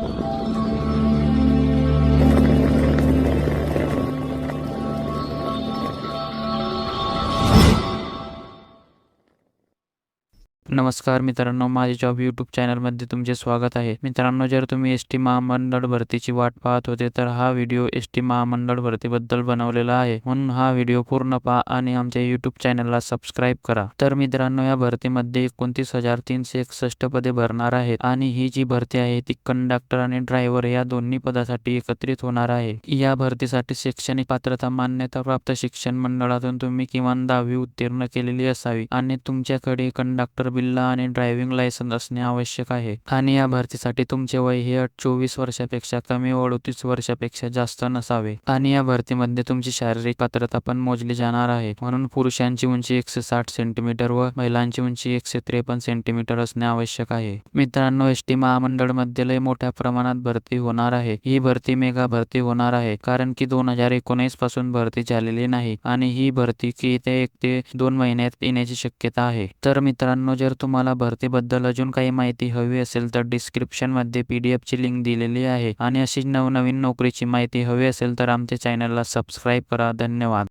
はい。नमस्कार मित्रांनो माझे job YouTube चॅनलमध्ये तुमचे स्वागत आहे. मित्रांनो जर तुम्ही एस टी महामंडळ भरतीची वाट पाहत होते तर हा व्हिडिओ एस टी महामंडळ भरतीबद्दल बनवलेला आहे. म्हणून हा व्हिडिओ पूर्ण पहा आणि आमच्या यूट्यूब चॅनलला सबस्क्राईब करा. तर मित्रांनो या भरतीमध्ये एकोणतीस हजार तीनशे एकसष्ट पदे भरणार आहेत आणि ही जी भरती आहे ती कंडक्टर आणि ड्रायव्हर या दोन्ही पदासाठी एकत्रित होणार आहे. या भरतीसाठी शैक्षणिक पात्रता मान्यता प्राप्त शिक्षण मंडळातून तुम्ही किमान दहावी उत्तीर्ण केलेली असावी आणि तुमच्याकडे कंडक्टर बिल्ला आणि ड्रायव्हिंग लायसन्स असणे आवश्यक आहे. आणि या भरतीसाठी तुमचे वय हे चोवीस वर्षापेक्षा कमी व अडतीस वर्षापेक्षा जास्त नसावे. आणि या भरतीमध्ये तुमची शारीरिक पात्रता पण मोजली जाणार आहे. म्हणून पुरुषांची उंची एकशे साठ सेंटीमीटर व महिलांची उंची एकशे त्रेपन्न सेंटीमीटर असणे आवश्यक आहे. मित्रांनो एस टी महामंडळमध्ये लय मोठ्या प्रमाणात भरती होणार आहे. ही भरती मेगा भरती होणार आहे. कारण की दोन हजार एकोणीसपासून भरती झालेली नाही. आणि ही भरती की ते एक ते दोन महिन्यात येण्याची शक्यता आहे. तर मित्रांनो जर जर तुम्हाला भरतीबद्दल अजून काही माहिती हवी असेल तर डिस्क्रिप्शनमध्ये पीडीएफ ची लिंक दिलेली आहे. आणि अशीच नवनवीन नोकरीची माहिती हवी असेल तर आमच्या चॅनलला सबस्क्राईब करा. धन्यवाद.